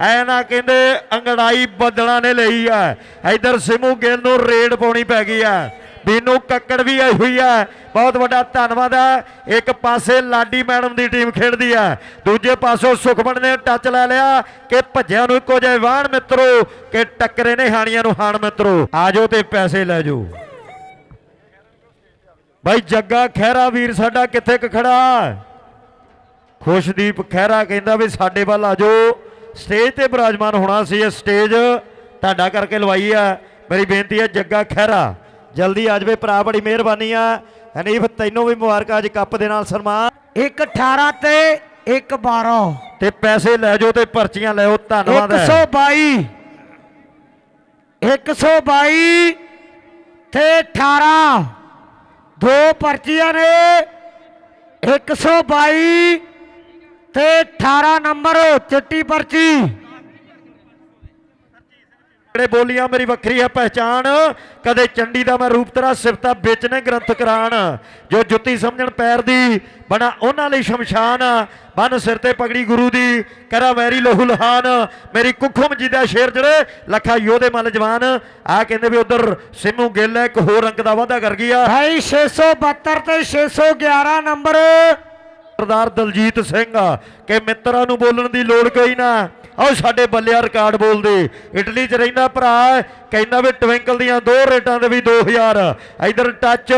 ਐ ਨਾ ਕਹਿੰਦੇ ਅੰਗੜਾਈ ਬੱਦਲਾਂ ਨੇ ਲਈ ਆ ਇਧਰ ਸਿਮੂ ਗਿੱਲ ਨੂੰ ਰੇਡ ਪਾਉਣੀ ਪੈ ਗਈ ਆ ਬੀਨੂ ਕੱਕੜ ਵੀ ਆਈ ਹੋਈ ਆ ਬਹੁਤ ਵੱਡਾ ਧੰਨਵਾਦ ਹੈ ਇੱਕ ਪਾਸੇ ਲਾਡੀ ਮੈਡਮ ਦੀ ਟੀਮ ਖੇਡਦੀ ਆ ਦੂਜੇ ਪਾਸੋਂ ਸੁਖਮਨ ਨੇ ਟੱਚ ਲੈ ਲਿਆ ਕਿ ਭੱਜਿਆਂ ਨੂੰ ਇੱਕੋ ਜਿਹੇ ਵਾਹਣ ਮਿੱਤਰੋ, ਕਿ ਟੱਕਰੇ ਨੇ ਹਾਣੀਆਂ ਨੂੰ ਹਾਣ ਮਿੱਤਰੋ। ਆਜੋ ਤੇ ਪੈਸੇ ਲੈ ਜਾਓ। ਬਾਈ ਜੱਗਾ ਖਹਿਰਾ ਵੀਰ ਸਾਡਾ ਕਿੱਥੇ ਕੁ ਖੜਾ? ਖੁਸ਼ਦੀਪ ਖਹਿਰਾ ਕਹਿੰਦਾ ਵੀ ਸਾਡੇ ਵੱਲ ਆਜੋ। ਸਟੇਜ ਤੇ ਬਿਰਾਜਮਾਨ ਹੋਣਾ ਸੀ ਇਹ ਸਟੇਜ ਤੁਹਾਡਾ ਕਰਕੇ ਲਵਾਈ ਆ। ਮੇਰੀ ਬੇਨਤੀ ਹੈ ਜੱਗਾ ਖਹਿਰਾ ਜਲਦੀ ਆ ਜਾਵੇ ਭਰਾ ਬੜੀ ਮਿਹਰਬਾਨੀ ਆ। ਹਨੀਫ ਤੈਨੂੰ ਵੀ ਮੁਬਾਰਕਾਂ ਅੱਜ ਕੱਪ ਦੇ ਨਾਲ ਸਨਮਾਨ। ਇੱਕ 18 ਤੇ ਇੱਕ 12 ਤੇ ਪੈਸੇ ਲੈ ਜਾਓ ਤੇ ਪਰਚੀਆਂ ਲੈਓ ਧੰਨਵਾਦ ਹੈ। 122 122 ਤੇ 18 ਦੋ ਪਰਚੀਆਂ ਨੇ 122 ਤੇ 18 ਨੰਬਰ ਚਿੱਟੀ ਪਰਚੀ। ਜਿਹੜੇ ਬੋਲੀਆਂ ਮੇਰੀ ਵੱਖਰੀ ਹੈ ਪਹਿਚਾਨ ਕਦੇ ਚੰਡੀ ਦਾ ਮੈਂ ਰੂਪ ਤੇਰਾ ਸਿਫਤਾ ਵਿੱਚ ਨੇ ਗ੍ਰੰਥ ਕਰਾਨ ਜੋ ਜੁੱਤੀ ਸਮਝਣ ਪੈਰ ਦੀ ਬਣਾ ਉਹਨਾਂ ਲਈ ਸ਼ਮਸ਼ਾਨ। ਬਨ ਸਿਰ ਤੇ ਪਗੜੀ ਗੁਰੂ ਦੀ ਕਰਾ ਵੈਰੀ ਲਹੂ ਲਹਾਨ। ਮੇਰੀ ਕੁੱਖੋਂ ਮਜੀਦਾ ਸ਼ੇਰ ਜਿਹੜੇ ਲੱਖਾ ਯੋਧੇ ਮਲ ਜਵਾਨ। ਆ ਕਹਿੰਦੇ ਵੀ ਉਧਰ ਸਿੰਮੂ ਗਿੱਲ ਹੈ, ਇੱਕ ਹੋਰ ਅੰਕ ਦਾ ਵਾਅਦਾ ਕਰ ਗਈ ਆ। ਭਾਈ 672 ਤੇ 611 ਨੰਬਰ। ਸਰਦਾਰ ਦਲਜੀਤ ਸਿੰਘ ਕਿ ਮਿੱਤਰਾਂ ਨੂੰ ਬੋਲਣ ਦੀ ਲੋੜ ਕੋਈ ਨਾ। ਆਓ ਸਾਡੇ ਬੱਲਿਆ ਰਿਕਾਰਡ ਬੋਲਦੇ। ਇਟਲੀ 'ਚ ਰਹਿੰਦਾ ਭਰਾ ਕਹਿੰਦਾ ਵੀ ਟਵਿੰਕਲ ਦੀਆਂ ਦੋ ਰੇਟਾਂ ਦੇ ਵੀ 2000 ਇਧਰ ਟੱਚ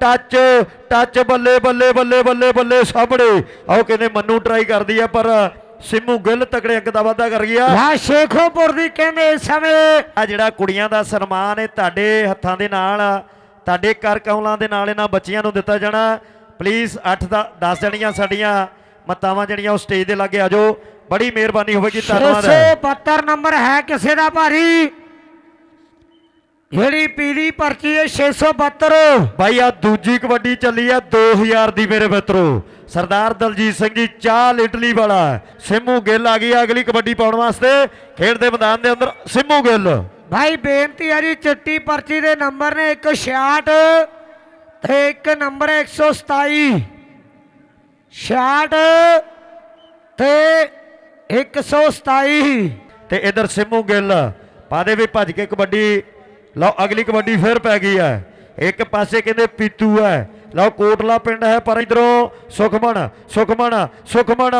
ਟੱਚ ਟੱਚ ਬੱਲੇ ਬੱਲੇ ਬੱਲੇ ਬੱਲੇ ਬੱਲੇ ਸਾਹਮਣੇ। ਆਓ ਕਹਿੰਦੇ ਮੰਨੂ ਟਰਾਈ ਕਰਦੀ ਆ ਪਰ ਸਿੰਮੂ ਗਿੱਲ ਤਕੜੇ ਅੰਕ ਦਾ ਵਾਅਦਾ ਕਰ ਗਿਆ। ਆ ਸ਼ੇਖੋਪੁਰ ਦੀ ਕਹਿੰਦੇ ਇਸ ਸਮੇਂ। ਆ ਜਿਹੜਾ ਕੁੜੀਆਂ ਦਾ ਸਨਮਾਨ ਹੈ ਤੁਹਾਡੇ ਹੱਥਾਂ ਦੇ ਨਾਲ ਤੁਹਾਡੇ ਕਰ ਕੌਲਾਂ ਦੇ ਨਾਲ ਇਹਨਾਂ ਬੱਚੀਆਂ ਨੂੰ ਦਿੱਤਾ ਜਾਣਾ। ਪਲੀਜ਼ 8 ਦਾ 10 ਜਣੀਆਂ ਸਾਡੀਆਂ ਮਤਾਵਾਂ ਜਿਹੜੀਆਂ ਉਹ ਸਟੇਜ ਦੇ ਲਾਗੇ ਆ ਜਾਓ। ਬੜੀ ਮਿਹਰਬਾਨੀ ਹੋਵੇਗੀ ਧੰਨਵਾਦ। ਹੈ 672 ਨੰਬਰ ਹੈ ਕਿਸੇ ਦਾ ਭਾਰੀ। ਜਿਹੜੀ ਪੀਲੀ ਪਰਚੀ ਹੈ 672 ਬਾਈ ਆ ਦੂਜੀ ਕਬੱਡੀ ਚੱਲੀ ਆ 2000 ਦੀ ਮੇਰੇ ਮਿੱਤਰੋ। ਸਰਦਾਰ ਦਲਜੀਤ ਸਿੰਘ ਜੀ ਚਾਲ ਇਟਲੀ ਵਾਲਾ। ਸਿੰਮੂ ਗਿੱਲ ਆ ਗਈ ਆ ਅਗਲੀ ਕਬੱਡੀ ਪਾਉਣ ਵਾਸਤੇ। ਖੇਡ ਦੇ ਮੈਦਾਨ ਦੇ ਅੰਦਰ ਸਿੰਮੂ ਗਿੱਲ। ਭਾਈ ਬੇਨਤੀ ਹੈ ਜੀ ਚਿੱਟੀ ਪਰਚੀ ਦੇ ਨੰਬਰ ਨੇ ਇੱਕ 66 ਤੇ ਇੱਕ ਨੰਬਰ ਹੈ 127 66 ਤੇ 127 ਤੇ ਇਧਰ ਸਿੰਮੂ ਗਿੱਲ ਪਾਦੇ ਵੀ ਭੱਜ ਕੇ ਕਬੱਡੀ। ਲਓ ਅਗਲੀ ਕਬੱਡੀ ਫਿਰ ਪੈ ਗਈ ਹੈ। ਇੱਕ ਪਾਸੇ ਕਹਿੰਦੇ ਪੀਤੂ ਹੈ। ਲਓ ਕੋਟਲਾ ਪਿੰਡ ਹੈ ਪਰ ਇਧਰੋਂ ਸੁਖਮਣ ਸੁਖਮਣ ਸੁਖਮਣ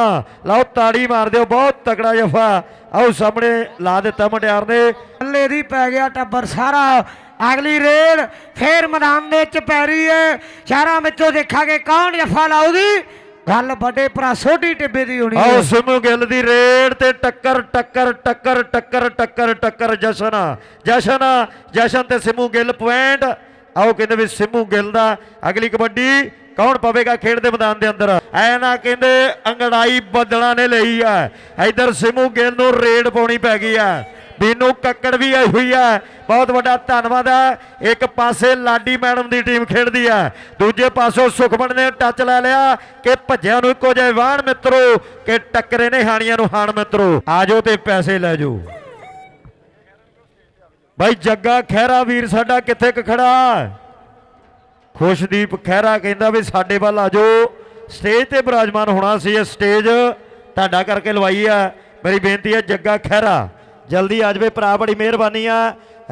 ਲਓ ਤਾੜੀ ਮਾਰ ਦਿਓ ਬਹੁਤ ਤਕੜਾ ਜਫਾ। ਆਓ ਸਾਹਮਣੇ ਲਾ ਦਿੱਤਾ ਮੁੰਡਿਆਰ ਨੇ। ਥੱਲੇ ਦੀ ਪੈ ਗਿਆ ਟੱਬਰ ਸਾਰਾ। ਅਗਲੀ ਰੇਡ ਫੇਰ ਮੈਦਾਨ ਦੇ ਵਿੱਚ ਪੈ ਰਹੀ ਹੈ। ਸ਼ਹਿਰਾਂ ਵਿੱਚੋਂ ਦੇਖਾਂਗੇ ਕੌਣ ਜਫਾ ਲਾਉਗੀ ਗੱਲ ਵੱਡੇ ਭਰਾ ਸੋਢੀ ਟਿੱਬੇ ਦੀ ਹੋਣੀ ਆਓ ਹੈ ਗਿੱਲ ਦੀ ਰੇਡ ਤੇ ਟੱਕਰ ਟੱਕਰ ਟੱਕਰ ਟੱਕਰ ਟੱਕਰ ਟੱਕਰ, ਜਸ਼ਨ। ਜਸ਼ਨ ਜਸ਼ਨ ਤੇ ਸਿੰਮੂ ਗਿੱਲ ਪੁਆਇੰਟ। ਆਓ ਕਹਿੰਦੇ ਵੀ ਸਿੰਮੂ ਗਿੱਲ ਦਾ ਅਗਲੀ ਕਬੱਡੀ ਕੌਣ ਪਵੇਗਾ ਖੇਡ ਦੇ ਮੈਦਾਨ ਦੇ ਅੰਦਰ? ਐ ਨਾ ਕਹਿੰਦੇ ਅੰਗੜਾਈ ਬੱਦਲਾਂ ਨੇ ਲਈ ਆ ਇਧਰ ਸਿਮੂ ਗਿੱਲ ਨੂੰ ਰੇਡ ਪਾਉਣੀ ਪੈ ਗਈ ਆ ਬੀਨੂ ਕੱਕੜ ਵੀ ਆਈ ਹੋਈ ਹੈ। ਬਹੁਤ ਵੱਡਾ ਧੰਨਵਾਦ ਹੈ। ਇੱਕ ਪਾਸੇ ਲਾਡੀ ਮੈਡਮ ਦੀ ਟੀਮ ਖੇਡਦੀ ਹੈ। ਦੂਜੇ ਪਾਸੋਂ ਸੁਖਮਨ ਨੇ ਟੱਚ ਲੈ ਲਿਆ ਕਿ ਭੱਜਿਆਂ ਨੂੰ ਇੱਕੋ ਜਿਹੇ ਵਾਹਣ ਮਿੱਤਰੋ ਕਿ ਟੱਕਰੇ ਨੇ ਹਾਣੀਆਂ ਨੂੰ ਹਾਣ ਮਿੱਤਰੋ। ਆਜੋ ਤੇ ਪੈਸੇ ਲੈ ਜਾਓ। ਬਾਈ ਜੱਗਾ ਖਹਿਰਾ ਵੀਰ ਸਾਡਾ ਕਿੱਥੇ ਕੁ ਖੜਾ? ਖੁਸ਼ਦੀਪ ਖਹਿਰਾ ਕਹਿੰਦਾ ਵੀ ਸਾਡੇ ਵੱਲ ਆਜੋ ਸਟੇਜ ਤੇ ਬਿਰਾਜਮਾਨ ਹੋਣਾ ਸੀ ਇਹ ਸਟੇਜ। ਤੁਹਾਡਾ ਕਰਕੇ ਲਵਾਈ ਆ ਮੇਰੀ ਬੇਨਤੀ ਹੈ ਜੱਗਾ ਖਹਿਰਾ। ਜਲਦੀ ਆ ਜਾਵੇ ਭਰਾ ਬੜੀ ਮਿਹਰਬਾਨੀ ਆ।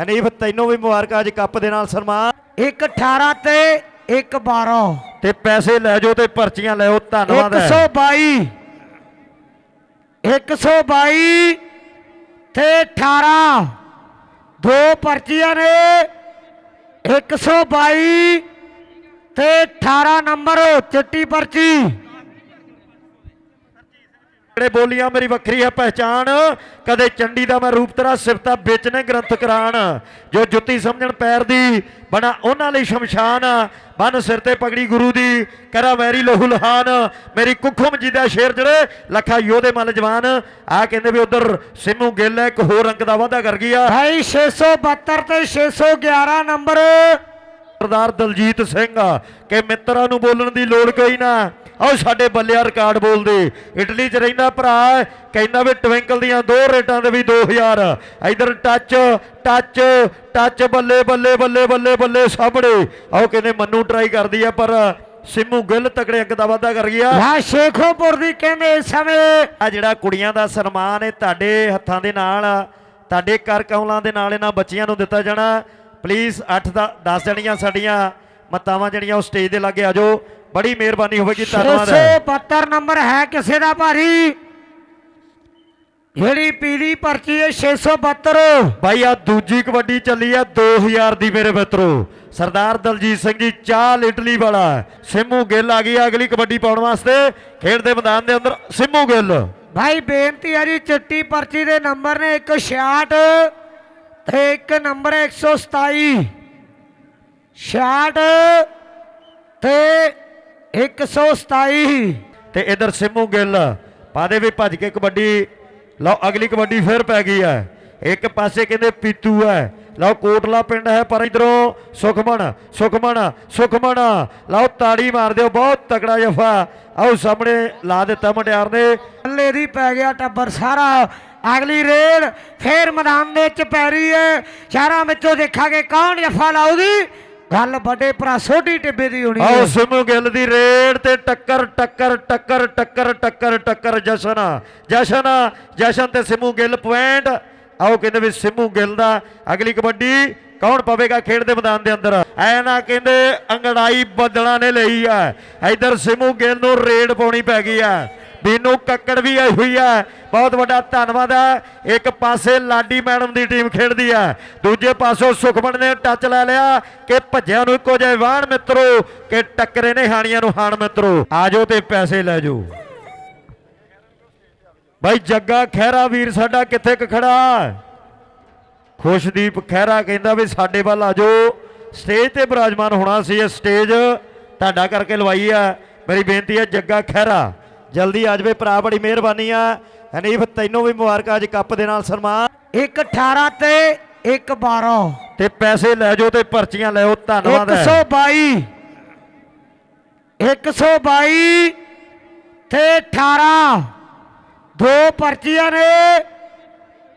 ਹਨੀਫ ਤੈਨੂੰ ਵੀ ਮੁਬਾਰਕਾਂ ਅੱਜ ਕੱਪ ਦੇ ਨਾਲ ਸਨਮਾਨ। ਇੱਕ 18 ਤੇ ਇੱਕ 12 ਤੇ ਪੈਸੇ ਲੈ ਜਾਓ ਤੇ ਪਰਚੀਆਂ ਲੈਓ ਧੰਨਵਾਦ ਹੈ। 122 122 ਤੇ 18 ਦੋ ਪਰਚੀਆਂ ਨੇ 122 ਤੇ 18 ਨੰਬਰ ਚਿੱਟੀ ਪਰਚੀ। ਜਿਹੜੇ ਬੋਲੀਆਂ ਮੇਰੀ ਵੱਖਰੀ ਹੈ ਪਹਿਚਾਨ ਕਦੇ ਚੰਡੀ ਦਾ ਮੈਂ ਰੂਪ ਤੇਰਾ ਸਿਫਤਾ ਵਿੱਚ ਗ੍ਰੰਥ ਕਰਾਨ ਜੋ ਜੁੱਤੀ ਸਮਝਣ ਪੈਰ ਦੀ ਬਣਾ ਉਹਨਾਂ ਲਈ ਸ਼ਮਸ਼ਾਨ। ਬਨ ਸਿਰ ਤੇ ਪਗੜੀ ਗੁਰੂ ਦੀ ਕਰਾ ਵੈਰੀ ਲਹੂ ਲਹਾਨ। ਮੇਰੀ ਕੁੱਖੋਂ ਮਜੀਦਾ ਸ਼ੇਰ ਜਿਹੜੇ ਲੱਖਾ ਯੋਧੇ ਮਲ ਜਵਾਨ। ਆ ਕਹਿੰਦੇ ਵੀ ਉਧਰ ਸਿੰਮੂ ਗਿੱਲ ਹੈ, ਇੱਕ ਹੋਰ ਅੰਕ ਦਾ ਵਾਅਦਾ ਕਰ ਗਈ ਆ। ਭਾਈ 672 ਤੇ 611 ਨੰਬਰ। ਸਰਦਾਰ ਦਲਜੀਤ ਸਿੰਘ ਕਿ ਮਿੱਤਰਾਂ ਨੂੰ ਬੋਲਣ ਦੀ ਲੋੜ ਕੋਈ ਨਾ। ਆਓ ਸਾਡੇ ਬੱਲਿਆ ਰਿਕਾਰਡ ਬੋਲਦੇ। ਇਟਲੀ 'ਚ ਰਹਿੰਦਾ ਭਰਾ ਕਹਿੰਦਾ ਵੀ ਟਵਿੰਕਲ ਦੀਆਂ ਦੋ ਰੇਟਾਂ ਦੇ ਵੀ 2000 ਇਧਰ ਟੱਚ ਟੱਚ ਟੱਚ ਬੱਲੇ ਬੱਲੇ ਬੱਲੇ ਬੱਲੇ ਬੱਲੇ ਸਾਹਮਣੇ। ਆਓ ਕਹਿੰਦੇ ਮੰਨੂ ਟਰਾਈ ਕਰਦੀ ਆ ਪਰ ਸਿੰਮੂ ਗਿੱਲ ਤਕੜੇ ਅੰਕ ਦਾ ਵਾਧਾ ਕਰ ਗਿਆ। ਆ ਸ਼ੇਖੋਪੁਰ ਦੀ ਕਹਿੰਦੇ ਇਸ ਸਮੇਂ। ਆ ਜਿਹੜਾ ਕੁੜੀਆਂ ਦਾ ਸਨਮਾਨ ਇਹ ਤੁਹਾਡੇ ਹੱਥਾਂ ਦੇ ਨਾਲ ਤੁਹਾਡੇ ਕਰ ਕੌਲਾਂ ਦੇ ਨਾਲ ਇਹਨਾਂ ਬੱਚੀਆਂ ਨੂੰ ਦਿੱਤਾ ਜਾਣਾ। ਪਲੀਜ਼ 8 ਦਾ 10 ਜਣੀਆਂ ਸਾਡੀਆਂ ਮਤਾਵਾਂ ਜਿਹੜੀਆਂ ਉਹ ਸਟੇਜ ਦੇ ਲਾਗੇ ਆ ਜਾਓ। ਬੜੀ ਮਿਹਰਬਾਨੀ ਹੋਵੇਗੀ ਧੰਨਵਾਦ। 672 ਨੰਬਰ ਹੈ ਕਿਸੇ ਦਾ ਭਾਰੀ। ਜਿਹੜੀ ਪੀਲੀ ਪਰਚੀ ਹੈ 672 ਭਾਈ ਆ ਦੂਜੀ ਕਬੱਡੀ ਚੱਲੀ ਆ 2000 ਦੀ ਮੇਰੇ ਮਿੱਤਰੋ। ਸਰਦਾਰ ਦਲਜੀਤ ਸਿੰਘ ਜੀ ਚਾਲ ਇਟਲੀ ਵਾਲਾ ਸਿੰਮੂ ਗਿੱਲ ਆ ਗਈ ਅਗਲੀ ਕਬੱਡੀ ਪਾਉਣ ਵਾਸਤੇ। ਖੇਡ ਦੇ ਮੈਦਾਨ ਦੇ ਅੰਦਰ ਸਿੰਮੂ ਗਿੱਲ। ਭਾਈ ਬੇਨਤੀ ਹੈ ਜੀ ਚਿੱਟੀ ਪਰਚੀ ਦੇ ਨੰਬਰ ਨੇ 166 ਤੇ ਇੱਕ ਨੰਬਰ 127 66 ਤੇ 127 ਤੇ ਇਧਰ ਸਿੰਮੂ ਗਿੱਲ ਪਾਦੇ ਵੀ ਭੱਜ ਕੇ ਕਬੱਡੀ ਲਓ ਅਗਲੀ ਕਬੱਡੀ ਫਿਰ ਪੈ ਗਈ ਹੈ। ਇੱਕ ਪਾਸੇ ਕਹਿੰਦੇ ਪੀਤੂ ਹੈ। ਲਓ ਕੋਟਲਾ ਪਿੰਡ ਹੈ ਪਰ ਇਧਰੋਂ ਸੁਖਮਣ ਸੁਖਮਣ ਸੁਖਮਣ। ਲਓ ਤਾੜੀ ਮਾਰ ਦਿਓ ਬਹੁਤ ਤਕੜਾ ਜਫਾ। ਆਓ ਸਾਹਮਣੇ ਲਾ ਦਿੱਤਾ ਮਟਿਆਰ ਨੇ। ਥੱਲੇ ਦੀ ਪੈ ਗਿਆ ਟੱਬਰ ਸਾਰਾ। ਅਗਲੀ ਰੇਡ ਫੇਰ ਮੈਦਾਨ ਦੇ ਵਿੱਚ ਪੈ ਰਹੀ ਹੈ। ਚਾਰਾਂ ਵਿੱਚੋਂ ਦੇਖਾਂਗੇ ਕੌਣ ਜਫਾ ਲਾਊਗੀ। ਗੱਲ ਵੱਡੇ ਭਰਾ ਸੋਢੀ ਟਿੱਬੇ ਦੀ ਹੋਣੀ ਆਓ ਸਿਮੂ ਗਿੱਲ ਦੀ ਰੇਡ ਤੇ ਟੱਕਰ ਟੱਕਰ ਟੱਕਰ ਟੱਕਰ ਟੱਕਰ ਟੱਕਰ ਜਸ਼ਨ। ਜਸ਼ਨ ਜਸ਼ਨ ਤੇ ਸਿਮੂ ਗਿੱਲ ਪੁਆਇੰਟ। ਆਓ ਕਹਿੰਦੇ ਵੀ ਸਿਮੂ ਗਿੱਲ ਦਾ ਅਗਲੀ ਕਬੱਡੀ ਕੌਣ ਪਵੇਗਾ ਖੇਡ ਦੇ ਮੈਦਾਨ ਦੇ ਅੰਦਰ? ਐ ਨਾ ਕਹਿੰਦੇ ਅੰਗੜਾਈ ਬੱਦਲਾਂ ਨੇ ਲਈ ਆ ਇਧਰ ਸਿਮੂ ਗਿੱਲ ਨੂੰ ਰੇਡ ਪਾਉਣੀ ਪੈ ਗਈ ਆ ਬੀਨੂ ਕੱਕੜ ਵੀ ਆਈ ਹੋਈ ਹੈ। ਬਹੁਤ ਵੱਡਾ ਧੰਨਵਾਦ ਹੈ। ਇੱਕ ਪਾਸੇ ਲਾਡੀ ਮੈਡਮ ਦੀ ਟੀਮ ਖੇਡਦੀ ਹੈ। ਦੂਜੇ ਪਾਸੋਂ ਸੁਖਮਨ ਨੇ ਟੱਚ ਲੈ ਲਿਆ ਕਿ ਭੱਜਿਆਂ ਨੂੰ ਇੱਕੋ ਜਿਹੇ ਵਾਹਣ ਮਿੱਤਰੋ ਕਿ ਟੱਕਰੇ ਨੇ ਹਾਣੀਆਂ ਨੂੰ ਹਾਣ ਮਿੱਤਰੋ। ਆਜੋ ਤੇ ਪੈਸੇ ਲੈ ਜਾਓ। ਬਾਈ ਜੱਗਾ ਖਹਿਰਾ ਵੀਰ ਸਾਡਾ ਕਿੱਥੇ ਕੁ ਖੜਾ? ਖੁਸ਼ਦੀਪ ਖਹਿਰਾ ਕਹਿੰਦਾ ਵੀ ਸਾਡੇ ਵੱਲ ਆਜੋ ਸਟੇਜ ਤੇ ਬਿਰਾਜਮਾਨ ਹੋਣਾ ਸੀ ਇਹ ਸਟੇਜ। ਤੁਹਾਡਾ ਕਰਕੇ ਲਵਾਈ ਆ। ਮੇਰੀ ਬੇਨਤੀ ਹੈ ਜੱਗਾ ਖਹਿਰਾ। ਜਲਦੀ ਆ ਜਾਵੇ ਭਰਾ ਬੜੀ ਮਿਹਰਬਾਨੀ ਆ। ਹਨੀਫ ਤੈਨੂੰ ਵੀ ਮੁਬਾਰਕਾਂ ਅੱਜ ਕੱਪ ਦੇ ਨਾਲ ਸਨਮਾਨ। ਇੱਕ 18 ਤੇ ਇੱਕ 12 ਤੇ ਪੈਸੇ ਲੈ ਜਾਓ ਤੇ ਪਰਚੀਆਂ ਲੈਓ ਧੰਨਵਾਦ ਹੈ। 122 122 ਤੇ 18 ਦੋ ਪਰਚੀਆਂ ਨੇ।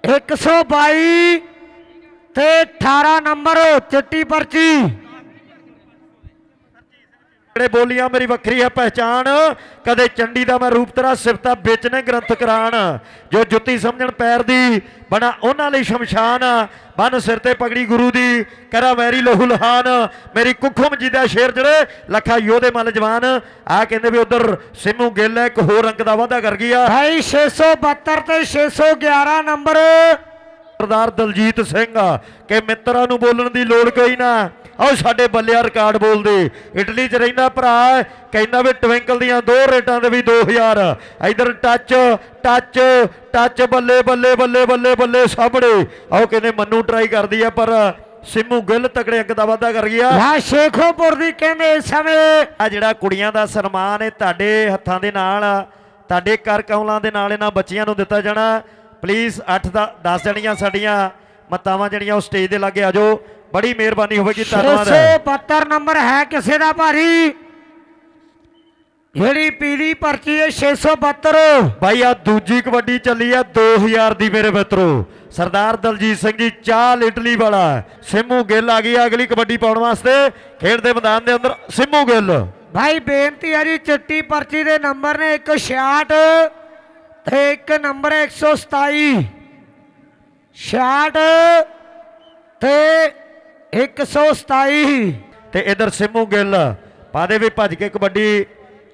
122 ਤੇ 18 ਨੰਬਰ ਚਿੱਟੀ ਪਰਚੀ। ਜਿਹੜੇ ਬੋਲੀਆਂ ਮੇਰੀ ਵੱਖਰੀ ਹੈ ਪਹਿਚਾਨ ਕਦੇ ਚੰਡੀ ਦਾ ਮੈਂ ਰੂਪ ਤੇਰਾ ਸਿਫਤਾ ਵਿੱਚ ਨੇ ਗ੍ਰੰਥ ਕਰਾਨ ਜੋ ਜੁੱਤੀ ਸਮਝਣ ਪੈਰ ਦੀ ਬਣਾ ਉਹਨਾਂ ਲਈ ਸ਼ਮਸ਼ਾਨ। ਬਨ ਸਿਰ ਤੇ ਪਗੜੀ ਗੁਰੂ ਦੀ ਕਰਾ ਵੈਰੀ ਲਹੂ ਲਹਾਨ। ਮੇਰੀ ਕੁੱਖੋਂ ਜੀਦਾ ਸ਼ੇਰ ਜਿਹੜੇ ਲੱਖਾ ਯੋਧੇ ਮਲ ਜਵਾਨ। ਆ ਕਹਿੰਦੇ ਵੀ ਉਧਰ ਸਿੰਮੂ ਗਿੱਲ ਹੈ, ਇੱਕ ਹੋਰ ਅੰਕ ਦਾ ਵਾਅਦਾ ਕਰ ਗਿਆ ਭਾਈ 672 ਤੇ 611 ਨੰਬਰ। ਸਰਦਾਰ ਦਲਜੀਤ ਸਿੰਘ ਕਿ ਮਿੱਤਰਾਂ ਨੂੰ ਬੋਲਣ ਦੀ ਲੋੜ ਕੋਈ ਨਾ। ਆਓ ਸਾਡੇ ਬੱਲਿਆ ਰਿਕਾਰਡ ਬੋਲਦੇ। ਇਟਲੀ 'ਚ ਰਹਿੰਦਾ ਭਰਾ ਕਹਿੰਦਾ ਵੀ ਟਵਿੰਕਲ ਦੀਆਂ ਦੋ ਰੇਟਾਂ ਦੇ ਵੀ 2000 ਇਧਰ ਟੱਚ ਟੱਚ ਟੱਚ ਬੱਲੇ ਬੱਲੇ ਬੱਲੇ ਬੱਲੇ ਬੱਲੇ ਸਾਹਮਣੇ। ਆਓ ਕਹਿੰਦੇ ਮੰਨੂ ਟਰਾਈ ਕਰਦੀ ਆ ਪਰ ਸਿੰਮੂ ਗਿੱਲ ਤਕੜੇ ਅੰਕ ਦਾ ਵਾਅਦਾ ਕਰ ਗਿਆ। ਆ ਸ਼ੇਖੋਪੁਰ ਦੀ ਕਹਿੰਦੇ ਇਸ ਸਮੇਂ? ਆ ਜਿਹੜਾ ਕੁੜੀਆਂ ਦਾ ਸਨਮਾਨ ਇਹ ਤੁਹਾਡੇ ਹੱਥਾਂ ਦੇ ਨਾਲ ਤੁਹਾਡੇ ਕਰ ਕੌਲਾਂ ਦੇ ਨਾਲ ਇਹਨਾਂ ਬੱਚੀਆਂ ਨੂੰ ਦਿੱਤਾ ਜਾਣਾ। ਪਲੀਜ਼ 8 ਦਾ 10 ਜਣੀਆਂ ਸਾਡੀਆਂ ਮਤਾਵਾਂ ਜਿਹੜੀਆਂ ਉਹ ਸਟੇਜ ਦੇ ਲਾਗੇ ਆ ਜਾਓ। ਬੜੀ ਮਿਹਰਬਾਨੀ ਹੋਵੇਗੀ ਧੰਨਵਾਦ। ਹੈ 672 ਨੰਬਰ ਹੈ ਕਿਸੇ ਦਾ ਭਾਰੀ। ਜਿਹੜੀ ਪੀਲੀ ਪਰਚੀ ਹੈ 672 ਭਾਈ ਆ ਦੂਜੀ ਕਬੱਡੀ ਚੱਲੀ ਆ 2000 ਦੀ ਮੇਰੇ ਮਿੱਤਰੋ। ਸਰਦਾਰ ਦਲਜੀਤ ਸਿੰਘ ਜੀ ਚਾਲ ਇਟਲੀ ਵਾਲਾ ਸਿੰਮੂ ਗਿੱਲ ਆ ਗਈ ਅਗਲੀ ਕਬੱਡੀ ਪਾਉਣ ਵਾਸਤੇ। ਖੇਡ ਦੇ ਮੈਦਾਨ ਦੇ ਅੰਦਰ ਸਿੰਮੂ ਗਿੱਲ। ਭਾਈ ਬੇਨਤੀ ਹੈ ਜੀ ਚਿੱਟੀ ਪਰਚੀ ਦੇ ਨੰਬਰ ਨੇ 166 ਤੇ ਇੱਕ ਨੰਬਰ 127 66 ਤੇ 127 ਤੇ ਇਧਰ ਸਿੰਮੂ ਗਿੱਲ ਪਾਦੇ ਵੀ ਭੱਜ ਕੇ ਕਬੱਡੀ।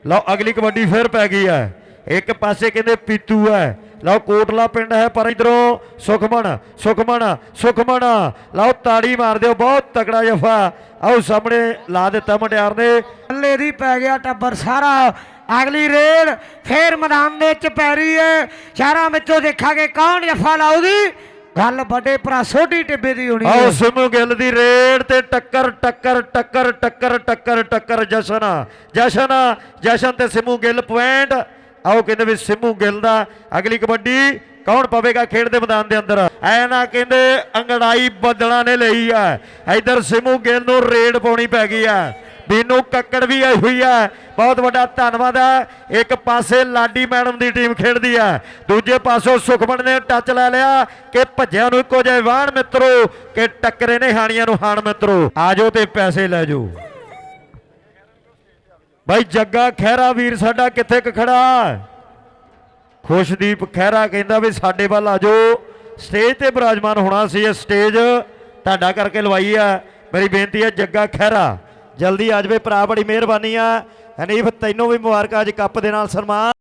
ਲਓ ਅਗਲੀ ਕਬੱਡੀ ਫਿਰ ਪੈ ਗਈ ਹੈ। ਇੱਕ ਪਾਸੇ ਕਹਿੰਦੇ ਪੀਤੂ ਹੈ। ਲਓ ਕੋਟਲਾ ਪਿੰਡ ਹੈ ਪਰ ਇਧਰੋਂ ਸੁਖਮਣ ਸੁਖਮਣ ਸੁਖਮਣ ਲਓ ਤਾੜੀ ਮਾਰ ਦਿਓ ਬਹੁਤ ਤਕੜਾ ਜਫਾ। ਆਓ ਸਾਹਮਣੇ ਲਾ ਦਿੱਤਾ ਮਟਿਆਰ ਨੇ। ਥੱਲੇ ਦੀ ਪੈ ਗਿਆ ਟੱਬਰ ਸਾਰਾ। ਅਗਲੀ ਰੇਡ ਫੇਰ ਮੈਦਾਨ ਦੇ ਵਿੱਚ ਪੈ ਰਹੀ ਹੈ। ਚਾਰਾਂ ਵਿੱਚੋਂ ਦੇਖਾਂਗੇ ਕੌਣ ਜਫਾ ਲਾਊਗੀ। ਗੱਲ ਵੱਡੇ ਭਰਾ ਸੋਢੀ ਟਿੱਬੇ ਦੀ ਹੋਣੀ ਆਓ ਸਿਮੂ ਗਿੱਲ ਦੀ ਰੇਡ ਤੇ ਟੱਕਰ ਟੱਕਰ ਟੱਕਰ ਟੱਕਰ ਟੱਕਰ ਟੱਕਰ ਜਸ਼ਨ। ਜਸ਼ਨ ਜਸ਼ਨ ਤੇ ਸਿਮੂ ਗਿੱਲ ਪੁਆਇੰਟ। ਆਓ ਕਹਿੰਦੇ ਵੀ ਸਿਮੂ ਗਿੱਲ ਦਾ ਅਗਲੀ ਕਬੱਡੀ ਕੌਣ ਪਵੇਗਾ ਖੇਡ ਦੇ ਮੈਦਾਨ ਦੇ ਅੰਦਰ? ਐ ਨਾ ਕਹਿੰਦੇ ਅੰਗੜਾਈ ਬੱਦਲਾਂ ਨੇ ਲਈ ਆ। ਇਧਰ ਸਿਮੂ ਗਿੱਲ ਨੂੰ ਰੇਡ ਪਾਉਣੀ ਪੈ ਗਈ ਆ। ਬੀਨੂ ਕੱਕੜ ਵੀ ਆਈ ਹੋਈ ਹੈ। ਬਹੁਤ ਵੱਡਾ ਧੰਨਵਾਦ ਹੈ। ਇੱਕ ਪਾਸੇ ਲਾਡੀ ਮੈਡਮ ਦੀ ਟੀਮ ਖੇਡਦੀ ਹੈ। ਦੂਜੇ ਪਾਸੋਂ ਸੁਖਮਨ ਨੇ ਟੱਚ ਲੈ ਲਿਆ ਕਿ ਭੱਜਿਆਂ ਨੂੰ ਇੱਕੋ ਜਿਹੇ ਵਾਹਣ ਮਿੱਤਰੋ ਕਿ ਟੱਕਰੇ ਨੇ ਹਾਣੀਆਂ ਨੂੰ ਹਾਣ ਮਿੱਤਰੋ। ਆਜੋ ਤੇ ਪੈਸੇ ਲੈ ਜਾਓ। ਬਾਈ ਜੱਗਾ ਖਹਿਰਾ ਵੀਰ ਸਾਡਾ ਕਿੱਥੇ ਕੁ ਖੜਾ? ਖੁਸ਼ਦੀਪ ਖਹਿਰਾ ਕਹਿੰਦਾ ਵੀ ਸਾਡੇ ਵੱਲ ਆਜੋ ਸਟੇਜ ਤੇ ਬਿਰਾਜਮਾਨ ਹੋਣਾ ਸੀ ਇਹ ਸਟੇਜ। ਤੁਹਾਡਾ ਕਰਕੇ ਲਵਾਈ ਆ ਮੇਰੀ ਬੇਨਤੀ ਹੈ ਜੱਗਾ ਖਹਿਰਾ। ਜਲਦੀ ਆ ਜਾਵੇ, ਭਰਾ ਬੜੀ ਮਿਹਰਬਾਨੀ ਆ। ਹਨੀਫ, ਤੈਨੂੰ ਵੀ ਮੁਬਾਰਕਾਂ, ਅੱਜ ਕੱਪ ਦੇ ਨਾਲ ਸਨਮਾਨ।